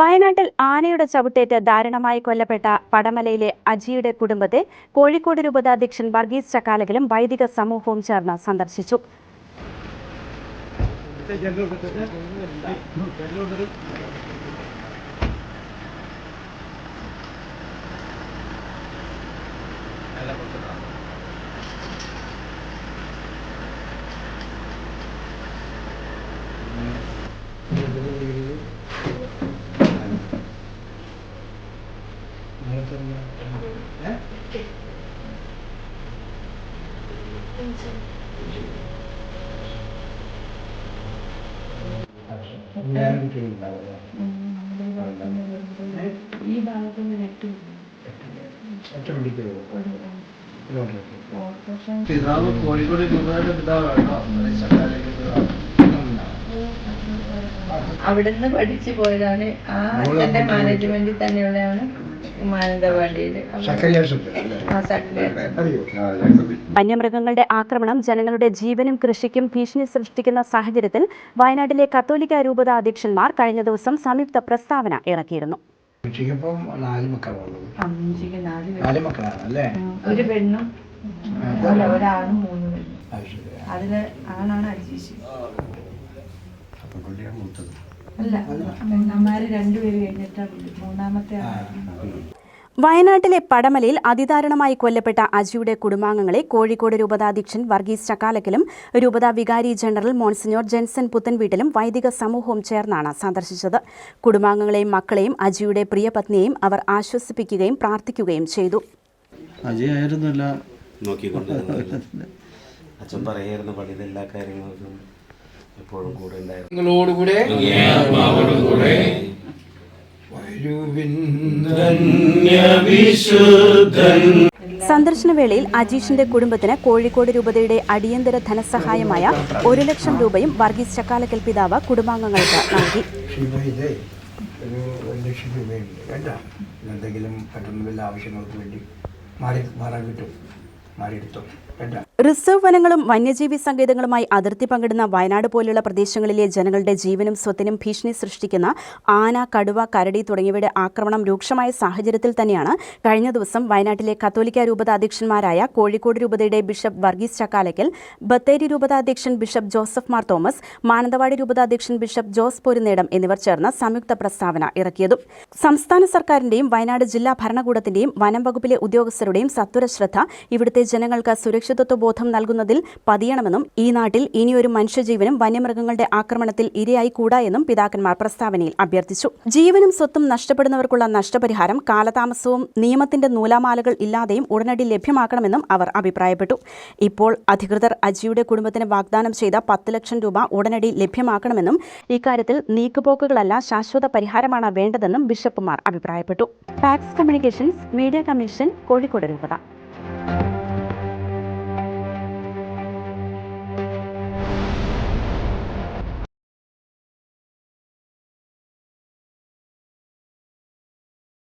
വയനാട്ടിൽ ആനയുടെ ചവിട്ടേറ്റ് ദാരുണമായി കൊല്ലപ്പെട്ട പടമലയിലെ അജിയുടെ കുടുംബത്തെ കോഴിക്കോട് രൂപതാധ്യക്ഷൻ വർഗീസ് ചക്കാലകലും വൈദിക സമൂഹവും ചേർന്ന് സന്ദർശിച്ചു. ഈ ഭാഗത്ത് നെട്ട് ഓപ്പറേഷൻ പിതാവ് കോഴിക്കോട് രൂപയുടെ പിതാവാണ്. അവിടുന്ന് പഠിച്ചു പോയതാണ്. ആ അച്ഛന്റെ മാനേജ്മെന്റിൽ തന്നെയുള്ളതാണ്. വന്യമൃഗങ്ങളുടെ ആക്രമണം ജനങ്ങളുടെ ജീവനും കൃഷിക്കും ഭീഷണി സൃഷ്ടിക്കുന്ന സാഹചര്യത്തിൽ വയനാട്ടിലെ കത്തോലിക്ക രൂപത അധ്യക്ഷന്മാർ കഴിഞ്ഞ ദിവസം സംയുക്ത പ്രസ്താവന ഇറക്കിയിരുന്നു. നാല്. മക്കളാണ് അല്ലേ? ഒരു പെണ്ണും മൂന്ന് പെണ്ണും. അതിൽ ആണാണ് മൂത്തത്. അല്ല പെണ്ണന്മാര് രണ്ടുപേര് കഴിഞ്ഞിട്ട് മൂന്നാമത്തെ വയനാട്ടിലെ പടമലയിൽ അതിദാരുണമായി കൊല്ലപ്പെട്ട അജിയുടെ കുടുംബാംഗങ്ങളെ കോഴിക്കോട് രൂപതാധ്യക്ഷൻ വർഗീസ് ചക്കാലക്കലും രൂപത വികാരി ജനറൽ മോൺസിനോർ ജെൻസൺ പുത്തൻവീട്ടിലും വൈദിക സമൂഹവും ചേർന്നാണ് സന്ദർശിച്ചത്. കുടുംബാംഗങ്ങളെയും മക്കളെയും അജിയുടെ പ്രിയപത്നിയെയും അവർ ആശ്വസിപ്പിക്കുകയും പ്രാർത്ഥിക്കുകയും ചെയ്തു. നോക്കിക്കൊണ്ടിരുന്നത്. അച്ഛൻ പറയായിരുന്നു പള്ളിയിലെ എല്ലാ കാര്യങ്ങൾക്കും എപ്പോഴും കൂടെ ഉണ്ടായിരുന്നു. നിങ്ങളോടുകൂടെ സന്ദർശന വേളയിൽ അജീഷിന്റെ കുടുംബത്തിന് കോഴിക്കോട് രൂപതയുടെ അടിയന്തര ധനസഹായമായ ഒരു ലക്ഷം രൂപയും വർഗീസ് ചക്കാലക്കൽ പിതാവ് കുടുംബാംഗങ്ങൾക്ക് നൽകി. ഒരു ലക്ഷം രൂപയുണ്ട്. കേട്ടോ എന്തെങ്കിലും പെട്ടെന്ന് വല്ല ആവശ്യങ്ങൾക്ക് വേണ്ടി മാറി മാറാൻ കിട്ടും റിസർവ് വനങ്ങളും വന്യജീവി സങ്കേതങ്ങളുമായി അതിർത്തി പങ്കിടുന്ന വയനാട് പോലുള്ള പ്രദേശങ്ങളിലെ ജനങ്ങളുടെ ജീവനും സ്വത്തിനും ഭീഷണി സൃഷ്ടിക്കുന്ന ആന കടുവ കരടി തുടങ്ങിയവയുടെ ആക്രമണം രൂക്ഷമായ സാഹചര്യത്തിൽ തന്നെയാണ്. കഴിഞ്ഞ ദിവസം വയനാട്ടിലെ കത്തോലിക്ക രൂപത അധ്യക്ഷന്മാരായ കോഴിക്കോട് രൂപതയുടെ ബിഷപ്പ് വർഗീസ് ചക്കാലയ്ക്കൽ ബത്തേരി രൂപത അധ്യക്ഷൻ bishop Joseph Mar Thomas Mananthavady രൂപത അധ്യക്ഷൻ ബിഷപ്പ് ജോസ് പൊരുന്നേടം എന്നിവർ ചേർന്ന് സംയുക്ത പ്രസ്താവന ഇറക്കിയതും. സംസ്ഥാന സർക്കാരിന്റെയും വയനാട് ജില്ലാ ഭരണകൂടത്തിന്റെയും വനം വകുപ്പിലെ ഉദ്യോഗസ്ഥരുടെയും സത്വര ശ്രദ്ധ ഇവിടുത്തെ ജനങ്ങൾക്ക് സുരക്ഷിതത്വ ബോധം നൽകുന്നതിൽ പതിയണമെന്നും ഈ നാട്ടിൽ ഇനിയൊരു മനുഷ്യജീവനും വന്യമൃഗങ്ങളുടെ ആക്രമണത്തിൽ ഇരയായി കൂടാ എന്നും പിതാക്കന്മാർ പ്രസ്താവനയിൽ അഭ്യർത്ഥിച്ചു. ജീവനും സ്വത്തും നഷ്ടപ്പെടുന്നവർക്കുള്ള നഷ്ടപരിഹാരം കാലതാമസവും നിയമത്തിന്റെ നൂലാമാലകൾ ഇല്ലാതെയും ഉടനടി ലഭ്യമാക്കണമെന്നും അവർ അഭിപ്രായപ്പെട്ടു. ഇപ്പോൾ അധികൃതർ അജിയുടെ കുടുംബത്തിന് വാഗ്ദാനം ചെയ്ത പത്ത് ലക്ഷം രൂപ ഉടനടി ലഭ്യമാക്കണമെന്നും ഇക്കാര്യത്തിൽ നീക്കുപോക്കുകളല്ല ശാശ്വത പരിഹാരമാണ് വേണ്ടതെന്നും ബിഷപ്പുമാർ അഭിപ്രായപ്പെട്ടു. Fax communications media commission Kozhikode രൂപത